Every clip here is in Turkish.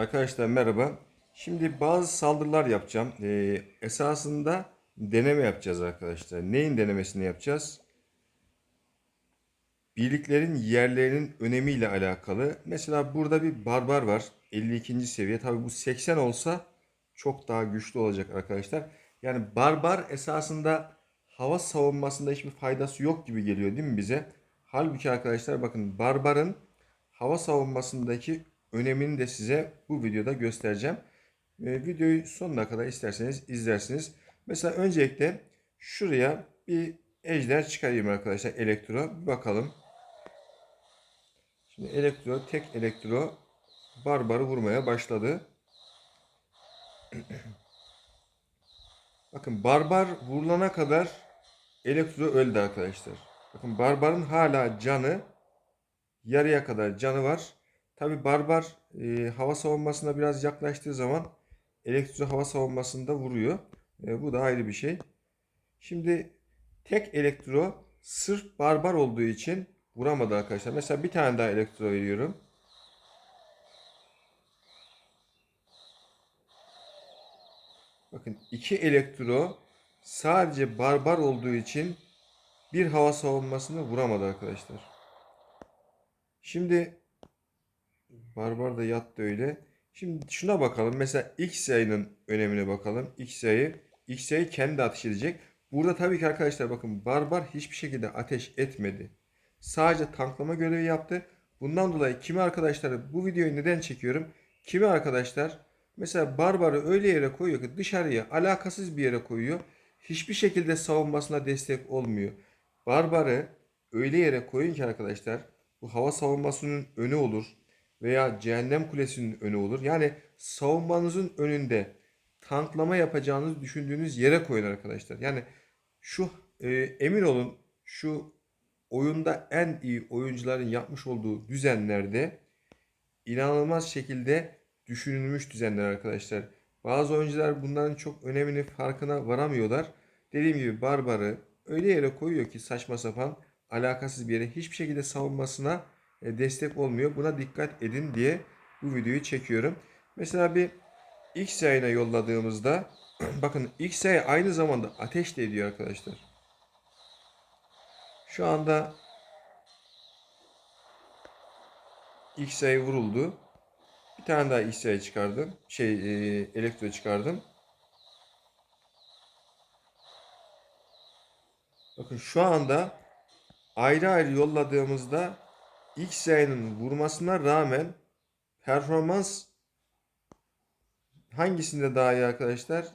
Arkadaşlar merhaba. Şimdi bazı saldırılar yapacağım. Ee, esasında deneme yapacağız arkadaşlar. Neyin denemesini yapacağız? Birliklerin yerlerinin önemiyle alakalı. Mesela burada bir barbar var. 52. seviye. Tabi bu 80 olsa çok daha güçlü olacak arkadaşlar. Yani barbar esasında hava savunmasında hiçbir faydası yok gibi geliyor değil mi bize? Halbuki arkadaşlar bakın barbarın hava savunmasındaki önemini de size bu videoda göstereceğim. Ve videoyu sonuna kadar isterseniz izlersiniz. Mesela öncelikle şuraya bir ejder çıkarayım arkadaşlar elektro. Bir bakalım. Şimdi elektro tek elektro barbarı vurmaya başladı. Bakın barbar vurulana kadar elektro öldü arkadaşlar. Bakın barbarın hala canı yarıya kadar canı var. Tabi barbar e, hava savunmasına biraz yaklaştığı zaman elektro hava savunmasında vuruyor. E, bu da ayrı bir şey. Şimdi tek elektro sırf barbar olduğu için vuramadı arkadaşlar. Mesela bir tane daha elektro veriyorum. Bakın iki elektro sadece barbar olduğu için bir hava savunmasını vuramadı arkadaşlar. Şimdi barbar da yattı öyle. Şimdi şuna bakalım. Mesela X sayının önemine bakalım. X sayı X sayı kendi ateş edecek. Burada tabii ki arkadaşlar bakın barbar hiçbir şekilde ateş etmedi. Sadece tanklama görevi yaptı. Bundan dolayı kimi arkadaşlar bu videoyu neden çekiyorum? Kimi arkadaşlar mesela barbarı öyle yere koyuyor ki dışarıya alakasız bir yere koyuyor. Hiçbir şekilde savunmasına destek olmuyor. Barbarı öyle yere koyun ki arkadaşlar bu hava savunmasının önü olur veya cehennem kulesinin önü olur. Yani savunmanızın önünde tanklama yapacağınızı düşündüğünüz yere koyun arkadaşlar. Yani şu e, emin olun şu oyunda en iyi oyuncuların yapmış olduğu düzenlerde inanılmaz şekilde düşünülmüş düzenler arkadaşlar. Bazı oyuncular bunların çok önemini farkına varamıyorlar. Dediğim gibi Barbar'ı öyle yere koyuyor ki saçma sapan alakasız bir yere hiçbir şekilde savunmasına destek olmuyor. Buna dikkat edin diye bu videoyu çekiyorum. Mesela bir X yayına yolladığımızda bakın X yay aynı zamanda ateş de ediyor arkadaşlar. Şu anda X yay vuruldu. Bir tane daha X yay çıkardım. Şey e, elektro çıkardım. Bakın şu anda ayrı ayrı yolladığımızda X yayının vurmasına rağmen performans hangisinde daha iyi arkadaşlar?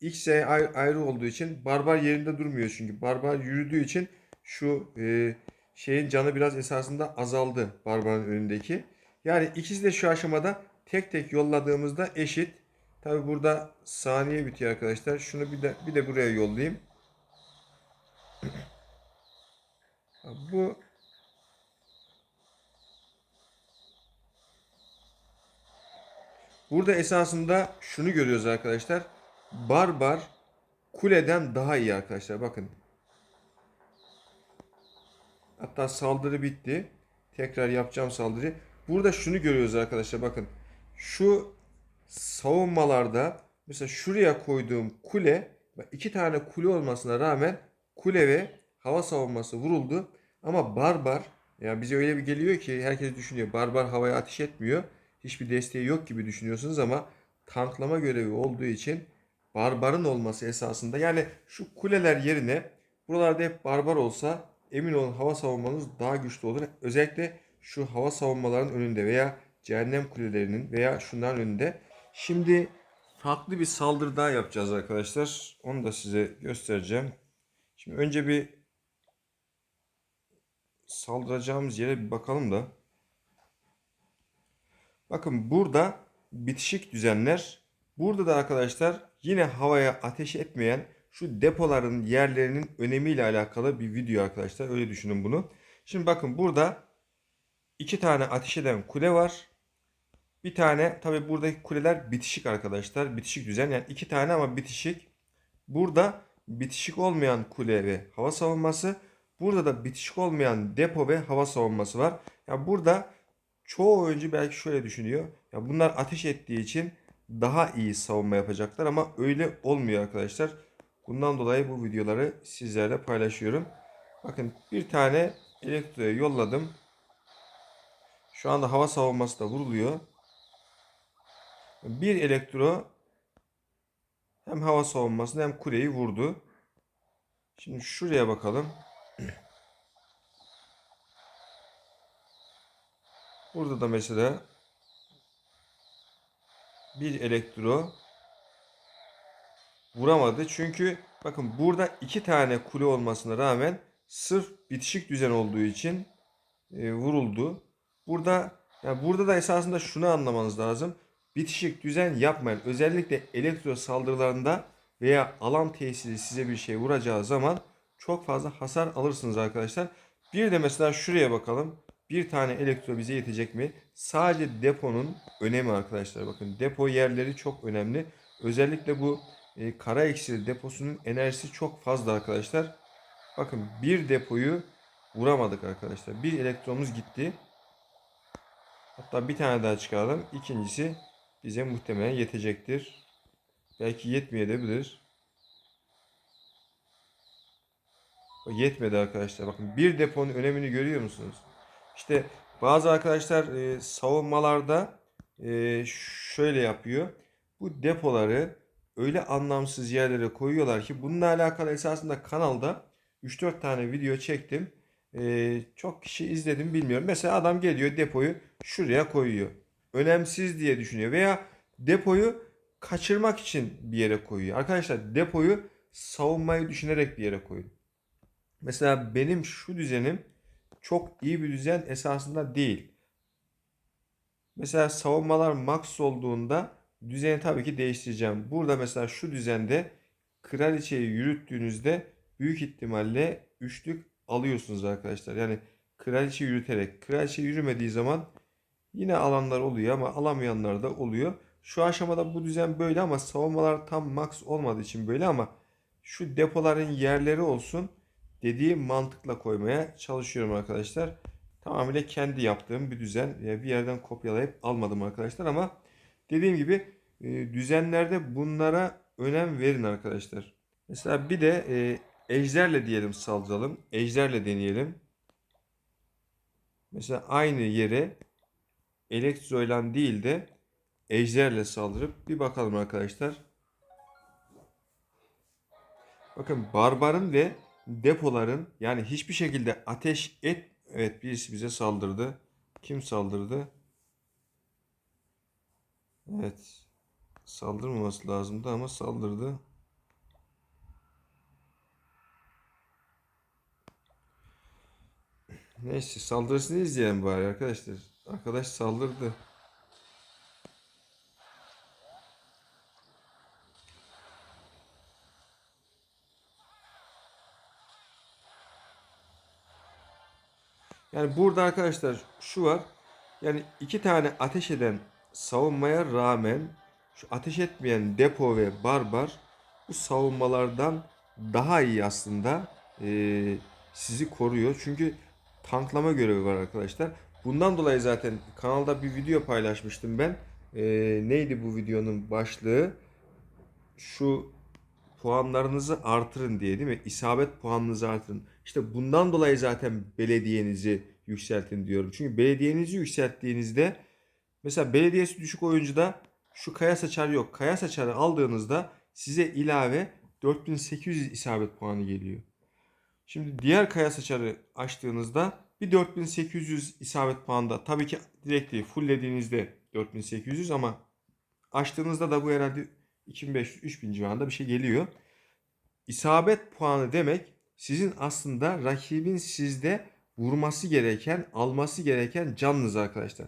X yay ayrı, ayrı olduğu için barbar yerinde durmuyor çünkü barbar yürüdüğü için şu e, şeyin canı biraz esasında azaldı barbarın önündeki. Yani ikisi de şu aşamada tek tek yolladığımızda eşit. Tabi burada saniye bitiyor arkadaşlar. Şunu bir de bir de buraya yollayayım. Bu Burada esasında şunu görüyoruz arkadaşlar. Barbar kuleden daha iyi arkadaşlar. Bakın. Hatta saldırı bitti. Tekrar yapacağım saldırı. Burada şunu görüyoruz arkadaşlar. Bakın. Şu savunmalarda mesela şuraya koyduğum kule iki tane kule olmasına rağmen kule ve hava savunması vuruldu. Ama barbar yani bize öyle bir geliyor ki herkes düşünüyor. Barbar havaya ateş etmiyor. Hiçbir desteği yok gibi düşünüyorsunuz ama tanklama görevi olduğu için barbarın olması esasında yani şu kuleler yerine buralarda hep barbar olsa emin olun hava savunmanız daha güçlü olur. Özellikle şu hava savunmaların önünde veya cehennem kulelerinin veya şunların önünde. Şimdi farklı bir saldırı daha yapacağız arkadaşlar. Onu da size göstereceğim. Şimdi önce bir saldıracağımız yere bir bakalım da. Bakın burada bitişik düzenler. Burada da arkadaşlar yine havaya ateş etmeyen şu depoların yerlerinin önemiyle alakalı bir video arkadaşlar. Öyle düşünün bunu. Şimdi bakın burada iki tane ateş eden kule var. Bir tane tabi buradaki kuleler bitişik arkadaşlar. Bitişik düzen yani iki tane ama bitişik. Burada bitişik olmayan kule ve hava savunması. Burada da bitişik olmayan depo ve hava savunması var. Yani burada çoğu oyuncu belki şöyle düşünüyor. Ya bunlar ateş ettiği için daha iyi savunma yapacaklar ama öyle olmuyor arkadaşlar. Bundan dolayı bu videoları sizlerle paylaşıyorum. Bakın bir tane elektroya yolladım. Şu anda hava savunması da vuruluyor. Bir elektro hem hava savunmasını hem kuleyi vurdu. Şimdi şuraya bakalım. Burada da mesela bir elektro vuramadı. Çünkü bakın burada iki tane kule olmasına rağmen sırf bitişik düzen olduğu için e, vuruldu. Burada yani burada da esasında şunu anlamanız lazım. Bitişik düzen yapmayın. Özellikle elektro saldırılarında veya alan tesiri size bir şey vuracağı zaman çok fazla hasar alırsınız arkadaşlar. Bir de mesela şuraya bakalım. Bir tane elektro bize yetecek mi? Sadece deponun önemi arkadaşlar. Bakın depo yerleri çok önemli. Özellikle bu e, kara iksir deposunun enerjisi çok fazla arkadaşlar. Bakın bir depoyu vuramadık arkadaşlar. Bir elektronumuz gitti. Hatta bir tane daha çıkaralım. İkincisi bize muhtemelen yetecektir. Belki yetmeyebilir. Yetmedi arkadaşlar. Bakın bir deponun önemini görüyor musunuz? İşte bazı arkadaşlar e, savunmalarda e, şöyle yapıyor. Bu depoları öyle anlamsız yerlere koyuyorlar ki bununla alakalı esasında kanalda 3-4 tane video çektim. E, çok kişi izledim bilmiyorum. Mesela adam geliyor depoyu şuraya koyuyor. Önemsiz diye düşünüyor veya depoyu kaçırmak için bir yere koyuyor. Arkadaşlar depoyu savunmayı düşünerek bir yere koyun. Mesela benim şu düzenim çok iyi bir düzen esasında değil. Mesela savunmalar max olduğunda düzeni tabii ki değiştireceğim. Burada mesela şu düzende kraliçeyi yürüttüğünüzde büyük ihtimalle üçlük alıyorsunuz arkadaşlar. Yani kraliçe yürüterek. Kraliçe yürümediği zaman yine alanlar oluyor ama alamayanlar da oluyor. Şu aşamada bu düzen böyle ama savunmalar tam max olmadığı için böyle ama şu depoların yerleri olsun dediğim mantıkla koymaya çalışıyorum arkadaşlar. Tamamıyla kendi yaptığım bir düzen. Bir yerden kopyalayıp almadım arkadaşlar ama dediğim gibi e, düzenlerde bunlara önem verin arkadaşlar. Mesela bir de e, ejderle diyelim saldıralım. Ejderle deneyelim. Mesela aynı yere elektroyla değil de ejderle saldırıp bir bakalım arkadaşlar. Bakın barbarın ve depoların yani hiçbir şekilde ateş et evet birisi bize saldırdı. Kim saldırdı? Evet. Saldırmaması lazımdı ama saldırdı. Neyse saldırısını izleyelim bari arkadaşlar. Arkadaş saldırdı. Yani burada arkadaşlar şu var. Yani iki tane ateş eden savunmaya rağmen şu ateş etmeyen depo ve barbar bu savunmalardan daha iyi aslında e, sizi koruyor. Çünkü tanklama görevi var arkadaşlar. Bundan dolayı zaten kanalda bir video paylaşmıştım ben. E, neydi bu videonun başlığı? Şu puanlarınızı artırın diye değil mi? İsabet puanınızı artırın. İşte bundan dolayı zaten belediyenizi yükseltin diyorum. Çünkü belediyenizi yükselttiğinizde mesela belediyesi düşük oyuncuda şu kaya saçar yok. Kaya saçarı aldığınızda size ilave 4800 isabet puanı geliyor. Şimdi diğer kaya saçarı açtığınızda bir 4800 isabet puanda tabii ki direkt değil fulllediğinizde 4800 ama açtığınızda da bu herhalde 2500-3000 civarında bir şey geliyor. İsabet puanı demek sizin aslında rakibin sizde vurması gereken, alması gereken canınız arkadaşlar.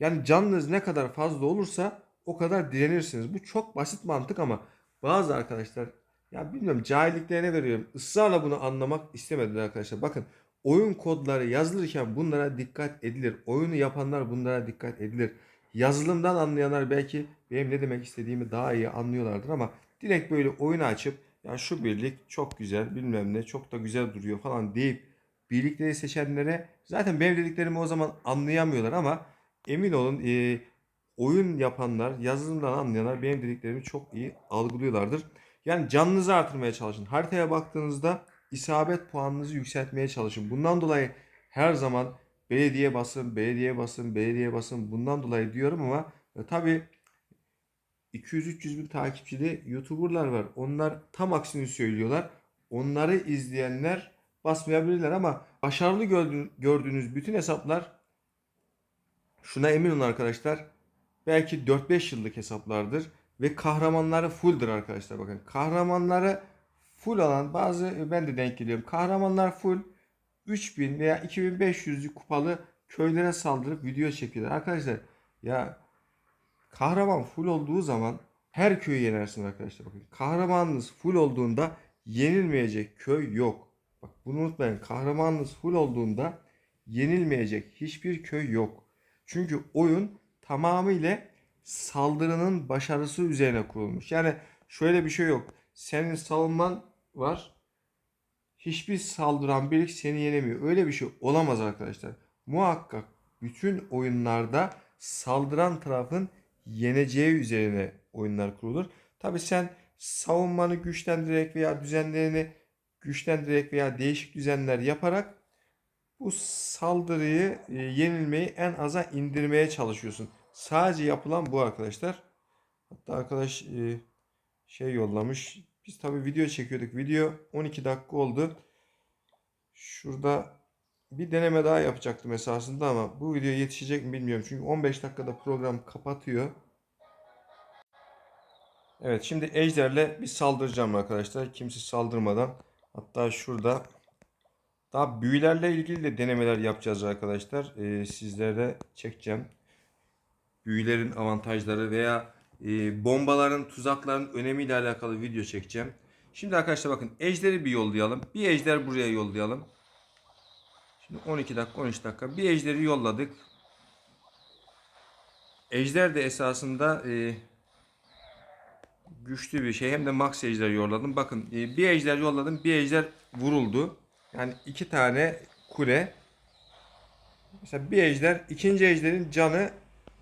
Yani canınız ne kadar fazla olursa o kadar direnirsiniz. Bu çok basit mantık ama bazı arkadaşlar ya bilmiyorum cahilliklerine veriyorum. Israrla bunu anlamak istemediler arkadaşlar. Bakın oyun kodları yazılırken bunlara dikkat edilir. Oyunu yapanlar bunlara dikkat edilir. Yazılımdan anlayanlar belki benim ne demek istediğimi daha iyi anlıyorlardır ama direkt böyle oyunu açıp ya şu birlik çok güzel bilmem ne çok da güzel duruyor falan deyip birlikleri seçenlere zaten benim dediklerimi o zaman anlayamıyorlar ama emin olun e, oyun yapanlar, yazılımdan anlayanlar benim dediklerimi çok iyi algılıyorlardır. Yani canınızı artırmaya çalışın. Haritaya baktığınızda isabet puanınızı yükseltmeye çalışın. Bundan dolayı her zaman belediye basın, belediye basın, belediye basın bundan dolayı diyorum ama e, tabii 200-300 bin takipçili YouTuber'lar var. Onlar tam aksini söylüyorlar. Onları izleyenler basmayabilirler ama başarılı gördüğünüz, bütün hesaplar şuna emin olun arkadaşlar. Belki 4-5 yıllık hesaplardır ve kahramanları fulldir arkadaşlar bakın. Kahramanları full olan bazı ben de denk geliyorum. Kahramanlar full 3000 veya 2500'lük kupalı köylere saldırıp video çekiyorlar. Arkadaşlar ya kahraman full olduğu zaman her köyü yenersin arkadaşlar. Bakın kahramanınız full olduğunda yenilmeyecek köy yok. Bak bunu unutmayın. Kahramanınız full olduğunda yenilmeyecek hiçbir köy yok. Çünkü oyun tamamıyla saldırının başarısı üzerine kurulmuş. Yani şöyle bir şey yok. Senin savunman var. Hiçbir saldıran birlik seni yenemiyor. Öyle bir şey olamaz arkadaşlar. Muhakkak bütün oyunlarda saldıran tarafın yeneceği üzerine oyunlar kurulur. Tabi sen savunmanı güçlendirerek veya düzenlerini güçlendirerek veya değişik düzenler yaparak bu saldırıyı e, yenilmeyi en aza indirmeye çalışıyorsun. Sadece yapılan bu arkadaşlar. Hatta arkadaş e, şey yollamış. Biz tabi video çekiyorduk. Video 12 dakika oldu. Şurada bir deneme daha yapacaktım esasında ama bu video yetişecek mi bilmiyorum. Çünkü 15 dakikada program kapatıyor. Evet şimdi ejderle bir saldıracağım arkadaşlar. Kimse saldırmadan. Hatta şurada daha büyülerle ilgili de denemeler yapacağız arkadaşlar. Ee, sizlere çekeceğim. Büyülerin avantajları veya e, bombaların, tuzakların önemiyle alakalı video çekeceğim. Şimdi arkadaşlar bakın ejderi bir yollayalım. Bir ejder buraya yollayalım. Şimdi 12 dakika 13 dakika bir ejderi yolladık. Ejder de esasında e, güçlü bir şey. Hem de max ejder yolladım. Bakın e, bir ejder yolladım. Bir ejder vuruldu. Yani iki tane kule. Mesela bir ejder ikinci ejderin canı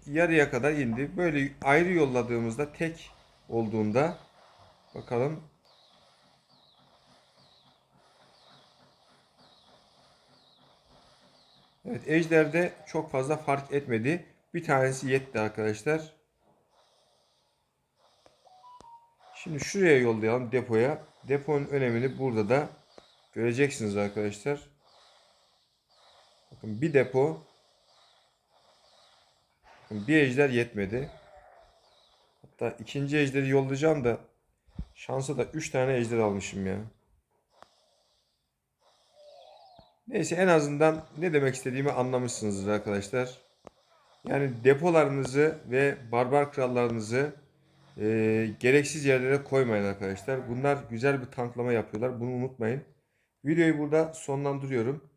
yarıya kadar indi. Böyle ayrı yolladığımızda tek olduğunda bakalım Evet Ejder'de çok fazla fark etmedi. Bir tanesi yetti arkadaşlar. Şimdi şuraya yollayalım depoya. Deponun önemini burada da göreceksiniz arkadaşlar. Bakın bir depo bir ejder yetmedi. Hatta ikinci ejderi yollayacağım da şansa da 3 tane ejder almışım ya. Neyse en azından ne demek istediğimi anlamışsınızdır arkadaşlar. Yani depolarınızı ve barbar krallarınızı e, gereksiz yerlere koymayın arkadaşlar. Bunlar güzel bir tanklama yapıyorlar. Bunu unutmayın. Videoyu burada sonlandırıyorum.